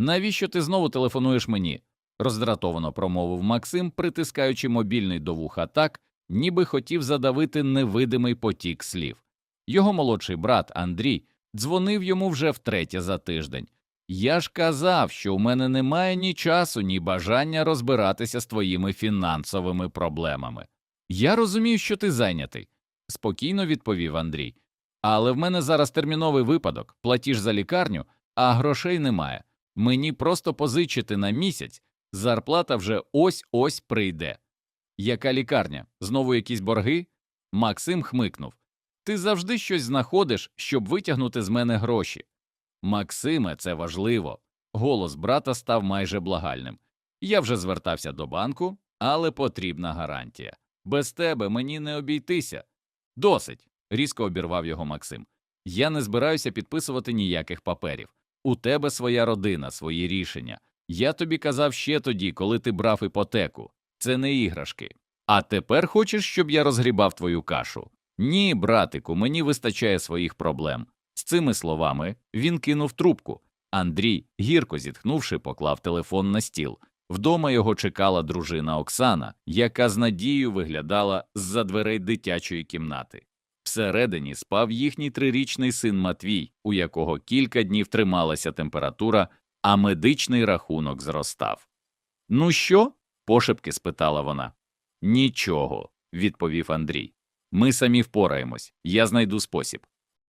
Навіщо ти знову телефонуєш мені? роздратовано промовив Максим, притискаючи мобільний до вуха так, ніби хотів задавити невидимий потік слів. Його молодший брат Андрій дзвонив йому вже втретє за тиждень. Я ж казав, що у мене немає ні часу, ні бажання розбиратися з твоїми фінансовими проблемами. Я розумію, що ти зайнятий, спокійно відповів Андрій. Але в мене зараз терміновий випадок, платіж за лікарню, а грошей немає. Мені просто позичити на місяць, зарплата вже ось ось прийде. Яка лікарня? Знову якісь борги? Максим хмикнув. Ти завжди щось знаходиш, щоб витягнути з мене гроші. Максиме, це важливо. Голос брата став майже благальним. Я вже звертався до банку, але потрібна гарантія. Без тебе мені не обійтися. Досить. різко обірвав його Максим. Я не збираюся підписувати ніяких паперів. У тебе своя родина, свої рішення. Я тобі казав ще тоді, коли ти брав іпотеку. Це не іграшки. А тепер хочеш, щоб я розгрібав твою кашу? Ні, братику, мені вистачає своїх проблем. З цими словами він кинув трубку. Андрій, гірко зітхнувши, поклав телефон на стіл. Вдома його чекала дружина Оксана, яка з надією виглядала з-за дверей дитячої кімнати. Всередині спав їхній трирічний син Матвій, у якого кілька днів трималася температура, а медичний рахунок зростав. Ну що? пошепки спитала вона. Нічого, відповів Андрій. Ми самі впораємось, я знайду спосіб.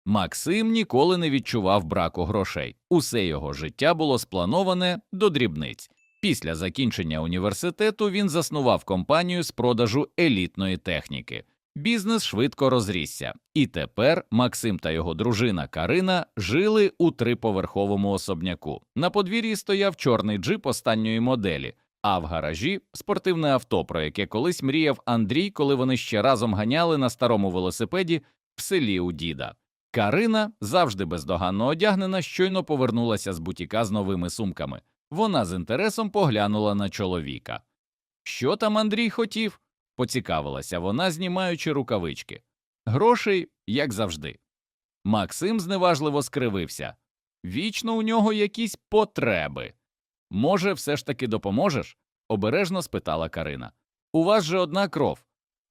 Максим ніколи не відчував браку грошей. Усе його життя було сплановане до дрібниць. Після закінчення університету він заснував компанію з продажу елітної техніки. Бізнес швидко розрісся, і тепер Максим та його дружина Карина жили у триповерховому особняку. На подвір'ї стояв чорний джип останньої моделі, а в гаражі спортивне авто, про яке колись мріяв Андрій, коли вони ще разом ганяли на старому велосипеді в селі у діда. Карина, завжди бездоганно одягнена, щойно повернулася з бутіка з новими сумками. Вона з інтересом поглянула на чоловіка. Що там Андрій хотів? Поцікавилася вона, знімаючи рукавички. Грошей, як завжди. Максим зневажливо скривився. Вічно у нього якісь потреби. Може, все ж таки допоможеш? обережно спитала Карина. У вас же одна кров.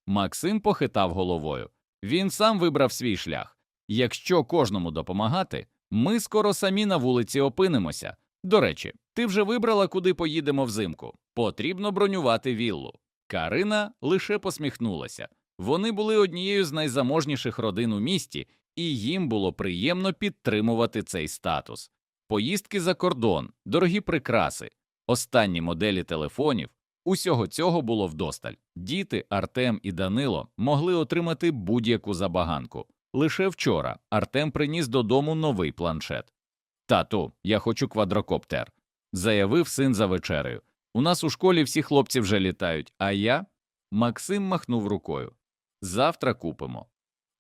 Максим похитав головою. Він сам вибрав свій шлях. Якщо кожному допомагати, ми скоро самі на вулиці опинимося. До речі, ти вже вибрала, куди поїдемо взимку. Потрібно бронювати віллу. Карина лише посміхнулася. Вони були однією з найзаможніших родин у місті, і їм було приємно підтримувати цей статус. Поїздки за кордон, дорогі прикраси, останні моделі телефонів. Усього цього було вдосталь. Діти Артем і Данило могли отримати будь-яку забаганку. Лише вчора Артем приніс додому новий планшет. Тату, я хочу квадрокоптер, заявив син за вечерею. У нас у школі всі хлопці вже літають, а я. Максим махнув рукою. Завтра купимо.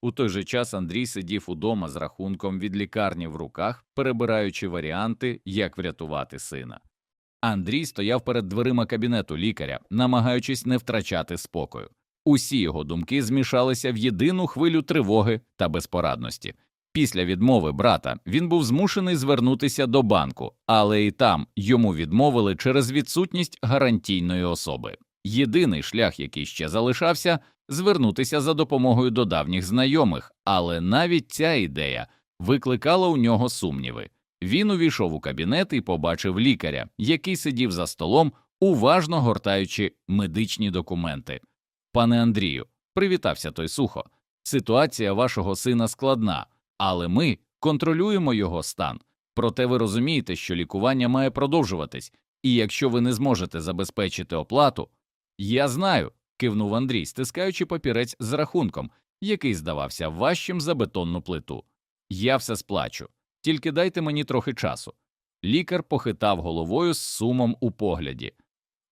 У той же час Андрій сидів удома з рахунком від лікарні в руках, перебираючи варіанти, як врятувати сина. Андрій стояв перед дверима кабінету лікаря, намагаючись не втрачати спокою. Усі його думки змішалися в єдину хвилю тривоги та безпорадності. Після відмови брата він був змушений звернутися до банку, але і там йому відмовили через відсутність гарантійної особи. Єдиний шлях, який ще залишався, звернутися за допомогою до давніх знайомих, але навіть ця ідея викликала у нього сумніви. Він увійшов у кабінет і побачив лікаря, який сидів за столом, уважно гортаючи медичні документи. Пане Андрію, привітався той сухо. Ситуація вашого сина складна, але ми контролюємо його стан. Проте ви розумієте, що лікування має продовжуватись, і якщо ви не зможете забезпечити оплату, я знаю, кивнув Андрій, стискаючи папірець з рахунком, який здавався важчим за бетонну плиту. Я все сплачу, тільки дайте мені трохи часу. Лікар похитав головою з сумом у погляді.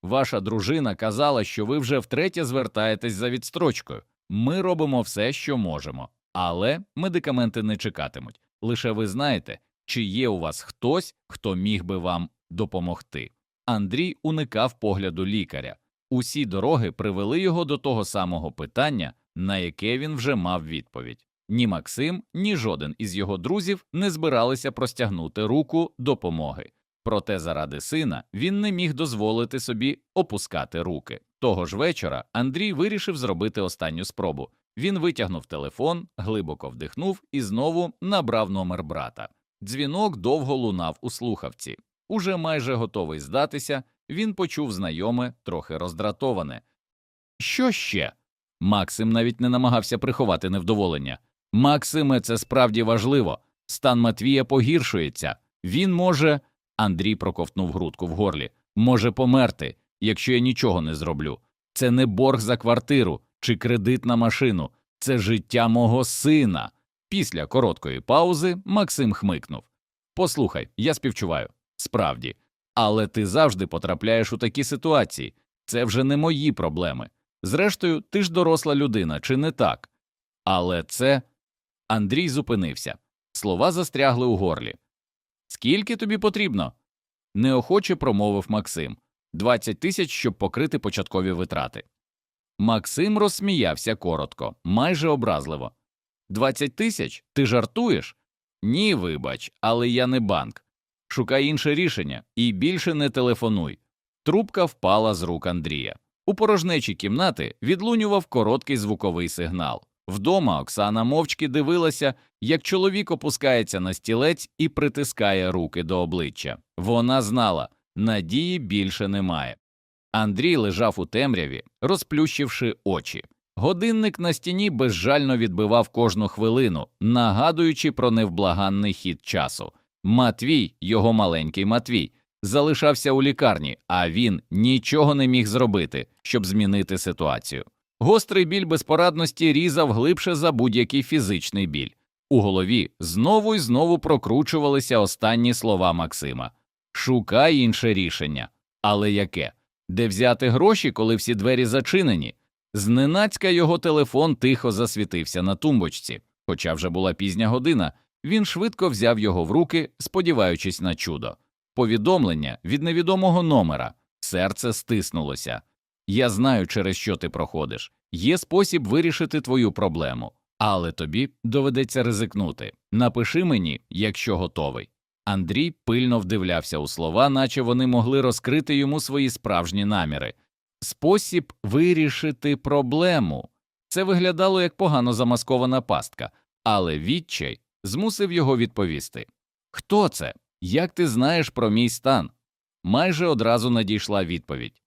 Ваша дружина казала, що ви вже втретє звертаєтесь за відстрочкою. Ми робимо все, що можемо, але медикаменти не чекатимуть. Лише ви знаєте, чи є у вас хтось, хто міг би вам допомогти. Андрій уникав погляду лікаря. Усі дороги привели його до того самого питання, на яке він вже мав відповідь. Ні Максим, ні жоден із його друзів не збиралися простягнути руку допомоги. Проте заради сина він не міг дозволити собі опускати руки. Того ж вечора Андрій вирішив зробити останню спробу. Він витягнув телефон, глибоко вдихнув і знову набрав номер брата. Дзвінок довго лунав у слухавці. Уже майже готовий здатися, він почув знайоме, трохи роздратоване. Що ще? Максим навіть не намагався приховати невдоволення. Максиме, це справді важливо. Стан Матвія погіршується. Він може. Андрій проковтнув грудку в горлі. Може померти, якщо я нічого не зроблю. Це не борг за квартиру чи кредит на машину, це життя мого сина. Після короткої паузи Максим хмикнув. Послухай, я співчуваю. Справді. Але ти завжди потрапляєш у такі ситуації. Це вже не мої проблеми. Зрештою, ти ж доросла людина, чи не так? Але це. Андрій зупинився. Слова застрягли у горлі. Скільки тобі потрібно? неохоче промовив Максим. Двадцять тисяч, щоб покрити початкові витрати. Максим розсміявся коротко, майже образливо. Двадцять тисяч? Ти жартуєш? Ні, вибач, але я не банк. Шукай інше рішення і більше не телефонуй. Трубка впала з рук Андрія. У порожнечі кімнати відлунював короткий звуковий сигнал. Вдома Оксана мовчки дивилася, як чоловік опускається на стілець і притискає руки до обличчя. Вона знала, надії більше немає. Андрій лежав у темряві, розплющивши очі. Годинник на стіні безжально відбивав кожну хвилину, нагадуючи про невблаганний хід часу. Матвій, його маленький Матвій, залишався у лікарні, а він нічого не міг зробити, щоб змінити ситуацію. Гострий біль безпорадності різав глибше за будь-який фізичний біль. У голові знову і знову прокручувалися останні слова Максима Шукай інше рішення. Але яке? Де взяти гроші, коли всі двері зачинені? Зненацька його телефон тихо засвітився на тумбочці. Хоча вже була пізня година, він швидко взяв його в руки, сподіваючись на чудо. Повідомлення від невідомого номера. Серце стиснулося. Я знаю, через що ти проходиш. Є спосіб вирішити твою проблему, але тобі доведеться ризикнути. Напиши мені, якщо готовий. Андрій пильно вдивлявся у слова, наче вони могли розкрити йому свої справжні наміри. Спосіб вирішити проблему. Це виглядало як погано замаскована пастка, але відчай змусив його відповісти. Хто це? Як ти знаєш про мій стан? Майже одразу надійшла відповідь.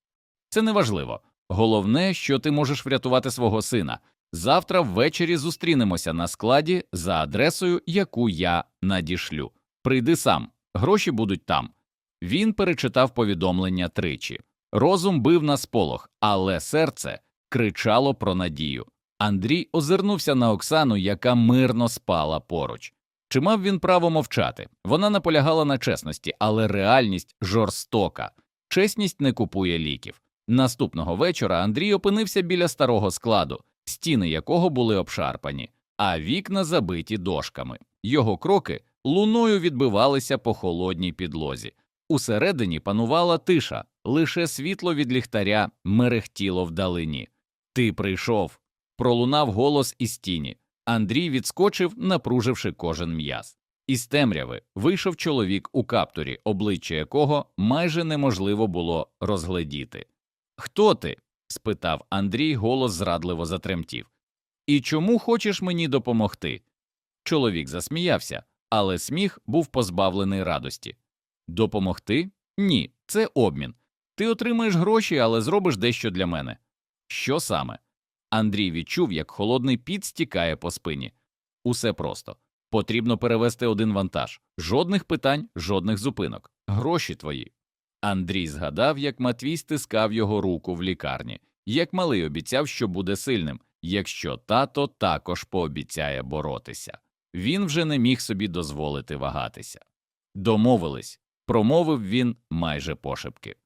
Це неважливо. Головне, що ти можеш врятувати свого сина. Завтра ввечері зустрінемося на складі за адресою, яку я надішлю. Прийди сам, гроші будуть там. Він перечитав повідомлення тричі. Розум бив на сполох, але серце кричало про надію. Андрій озирнувся на Оксану, яка мирно спала поруч. Чи мав він право мовчати? Вона наполягала на чесності, але реальність жорстока. Чесність не купує ліків. Наступного вечора Андрій опинився біля старого складу, стіни якого були обшарпані, а вікна забиті дошками. Його кроки луною відбивалися по холодній підлозі. Усередині панувала тиша, лише світло від ліхтаря мерехтіло вдалині. Ти прийшов. Пролунав голос із тіні. Андрій відскочив, напруживши кожен м'яз. Із темряви вийшов чоловік у каптурі, обличчя якого майже неможливо було розгледіти. Хто ти? спитав Андрій, голос зрадливо затремтів. І чому хочеш мені допомогти? Чоловік засміявся, але сміх був позбавлений радості. Допомогти? Ні, це обмін. Ти отримаєш гроші, але зробиш дещо для мене. Що саме? Андрій відчув, як холодний піт стікає по спині. Усе просто. Потрібно перевести один вантаж. Жодних питань, жодних зупинок. Гроші твої. Андрій згадав, як Матвій стискав його руку в лікарні, як малий обіцяв, що буде сильним, якщо тато також пообіцяє боротися. Він вже не міг собі дозволити вагатися. Домовились, промовив він майже пошепки.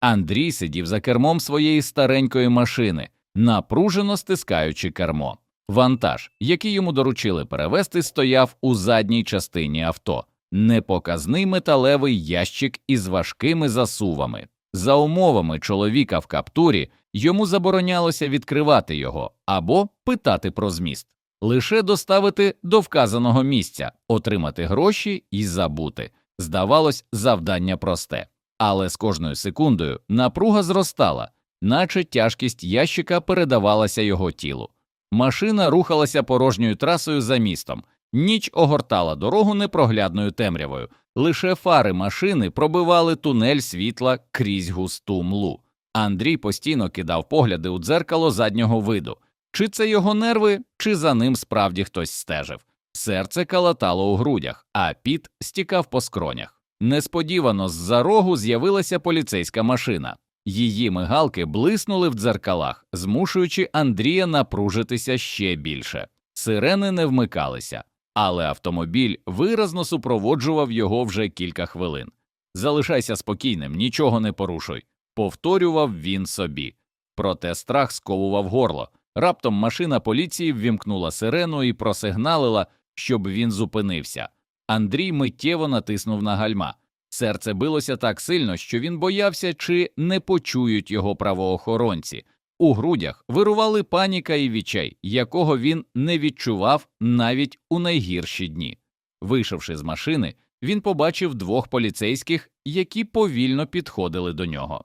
Андрій сидів за кермом своєї старенької машини, напружено стискаючи кермо. Вантаж, який йому доручили перевезти, стояв у задній частині авто, непоказний металевий ящик із важкими засувами. За умовами чоловіка в каптурі йому заборонялося відкривати його або питати про зміст, лише доставити до вказаного місця, отримати гроші і забути. Здавалось, завдання просте, але з кожною секундою напруга зростала, наче тяжкість ящика передавалася його тілу. Машина рухалася порожньою трасою за містом. Ніч огортала дорогу непроглядною темрявою. Лише фари машини пробивали тунель світла крізь густу млу. Андрій постійно кидав погляди у дзеркало заднього виду. Чи це його нерви, чи за ним справді хтось стежив. Серце калатало у грудях, а піт стікав по скронях. Несподівано з-за рогу з'явилася поліцейська машина. Її мигалки блиснули в дзеркалах, змушуючи Андрія напружитися ще більше. Сирени не вмикалися, але автомобіль виразно супроводжував його вже кілька хвилин. Залишайся спокійним, нічого не порушуй, повторював він собі. Проте страх сковував горло. Раптом машина поліції ввімкнула сирену і просигналила, щоб він зупинився. Андрій миттєво натиснув на гальма. Серце билося так сильно, що він боявся, чи не почують його правоохоронці. У грудях вирували паніка і відчай, якого він не відчував навіть у найгірші дні. Вийшовши з машини, він побачив двох поліцейських, які повільно підходили до нього.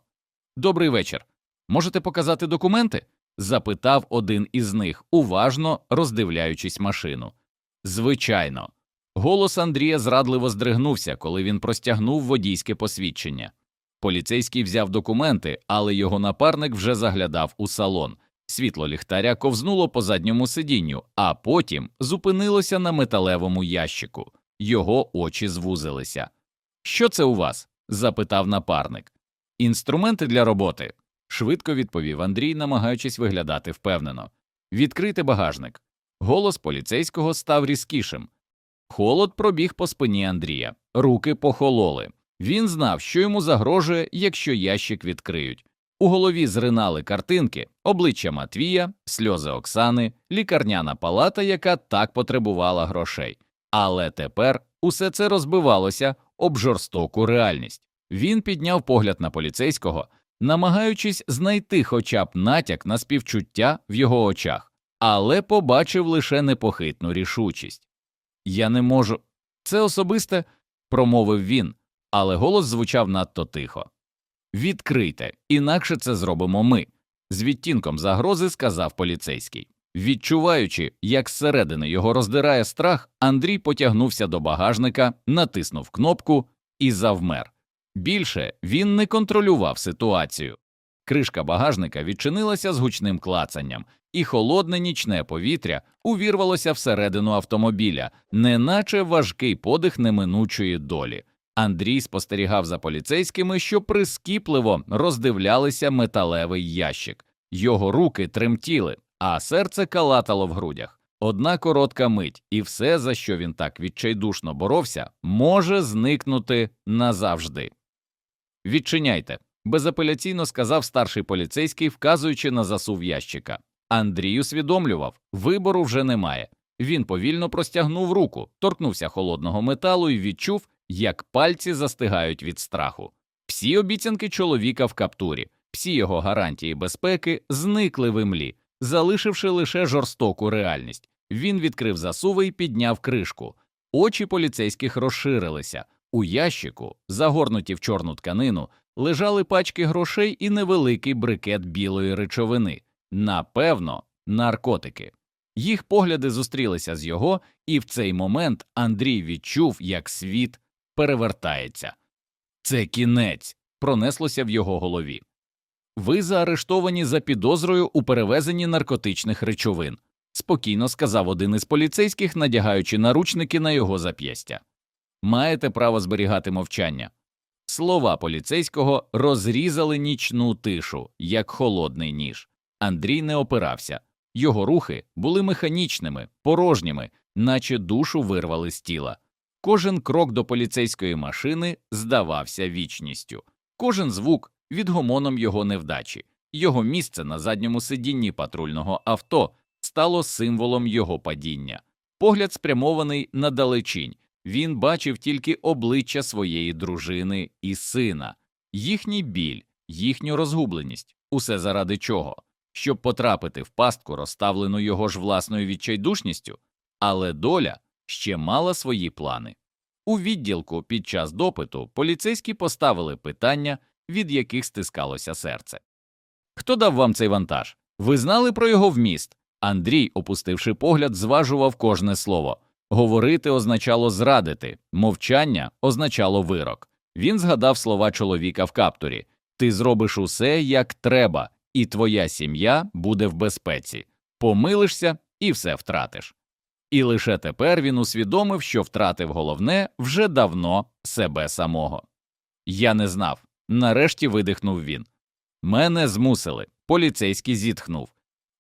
Добрий вечір. Можете показати документи? Запитав один із них, уважно роздивляючись машину. Звичайно. Голос Андрія зрадливо здригнувся, коли він простягнув водійське посвідчення. Поліцейський взяв документи, але його напарник вже заглядав у салон. Світло ліхтаря ковзнуло по задньому сидінню, а потім зупинилося на металевому ящику. Його очі звузилися. Що це у вас? запитав напарник. Інструменти для роботи, швидко відповів Андрій, намагаючись виглядати впевнено. Відкрийте багажник. Голос поліцейського став різкішим. Холод пробіг по спині Андрія, руки похололи. Він знав, що йому загрожує, якщо ящик відкриють. У голові зринали картинки, обличчя Матвія, сльози Оксани, лікарняна палата, яка так потребувала грошей. Але тепер усе це розбивалося об жорстоку реальність. Він підняв погляд на поліцейського, намагаючись знайти хоча б натяк на співчуття в його очах, але побачив лише непохитну рішучість. Я не можу. Це особисте, промовив він, але голос звучав надто тихо. Відкрийте, інакше це зробимо ми. З відтінком загрози сказав поліцейський. Відчуваючи, як зсередини його роздирає страх, Андрій потягнувся до багажника, натиснув кнопку і завмер. Більше він не контролював ситуацію. Кришка багажника відчинилася з гучним клацанням, і холодне нічне повітря увірвалося всередину автомобіля, неначе важкий подих неминучої долі. Андрій спостерігав за поліцейськими, що прискіпливо роздивлялися металевий ящик. Його руки тремтіли, а серце калатало в грудях. Одна коротка мить, і все, за що він так відчайдушно боровся, може зникнути назавжди. Відчиняйте, безапеляційно сказав старший поліцейський, вказуючи на засув ящика. Андрій усвідомлював, вибору вже немає. Він повільно простягнув руку, торкнувся холодного металу і відчув, як пальці застигають від страху. Всі обіцянки чоловіка в каптурі, всі його гарантії безпеки зникли в імлі, залишивши лише жорстоку реальність. Він відкрив засуви і підняв кришку. Очі поліцейських розширилися. У ящику, загорнуті в чорну тканину, лежали пачки грошей і невеликий брикет білої речовини. Напевно, наркотики. Їх погляди зустрілися з його, і в цей момент Андрій відчув, як світ перевертається. Це кінець, пронеслося в його голові. Ви заарештовані за підозрою у перевезенні наркотичних речовин, спокійно сказав один із поліцейських, надягаючи наручники на його зап'ястя. Маєте право зберігати мовчання. Слова поліцейського розрізали нічну тишу, як холодний ніж. Андрій не опирався. Його рухи були механічними, порожніми, наче душу вирвали з тіла. Кожен крок до поліцейської машини здавався вічністю, кожен звук відгомоном його невдачі, його місце на задньому сидінні патрульного авто стало символом його падіння. Погляд спрямований на далечінь. Він бачив тільки обличчя своєї дружини і сина, їхній біль, їхню розгубленість. Усе заради чого? Щоб потрапити в пастку, розставлену його ж власною відчайдушністю, але доля ще мала свої плани. У відділку під час допиту поліцейські поставили питання, від яких стискалося серце. Хто дав вам цей вантаж? Ви знали про його вміст? Андрій, опустивши погляд, зважував кожне слово. Говорити означало зрадити, мовчання означало вирок. Він згадав слова чоловіка в каптурі Ти зробиш усе, як треба, і твоя сім'я буде в безпеці. Помилишся і все втратиш. І лише тепер він усвідомив, що втратив головне вже давно себе самого. Я не знав. Нарешті видихнув він. Мене змусили. Поліцейський зітхнув.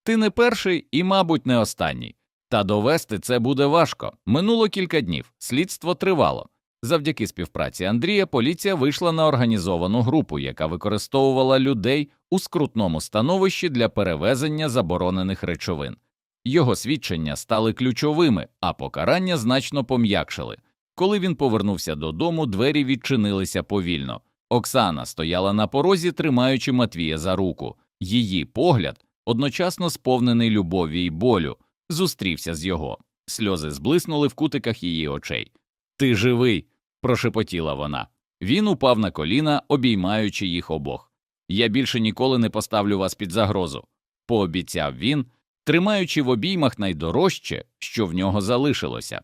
Ти не перший і, мабуть, не останній. Та довести це буде важко. Минуло кілька днів, слідство тривало. Завдяки співпраці Андрія поліція вийшла на організовану групу, яка використовувала людей у скрутному становищі для перевезення заборонених речовин. Його свідчення стали ключовими, а покарання значно пом'якшили. Коли він повернувся додому, двері відчинилися повільно. Оксана стояла на порозі, тримаючи Матвія за руку. Її погляд, одночасно сповнений любові й болю, зустрівся з його. Сльози зблиснули в кутиках її очей. Ти живий, прошепотіла вона. Він упав на коліна, обіймаючи їх обох. Я більше ніколи не поставлю вас під загрозу, пообіцяв він, тримаючи в обіймах найдорожче, що в нього залишилося.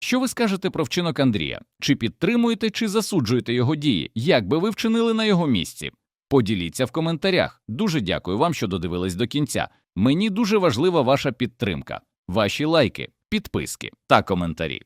Що ви скажете про вчинок Андрія? Чи підтримуєте, чи засуджуєте його дії? Як би ви вчинили на його місці? Поділіться в коментарях. Дуже дякую вам, що додивились до кінця. Мені дуже важлива ваша підтримка, ваші лайки, підписки та коментарі.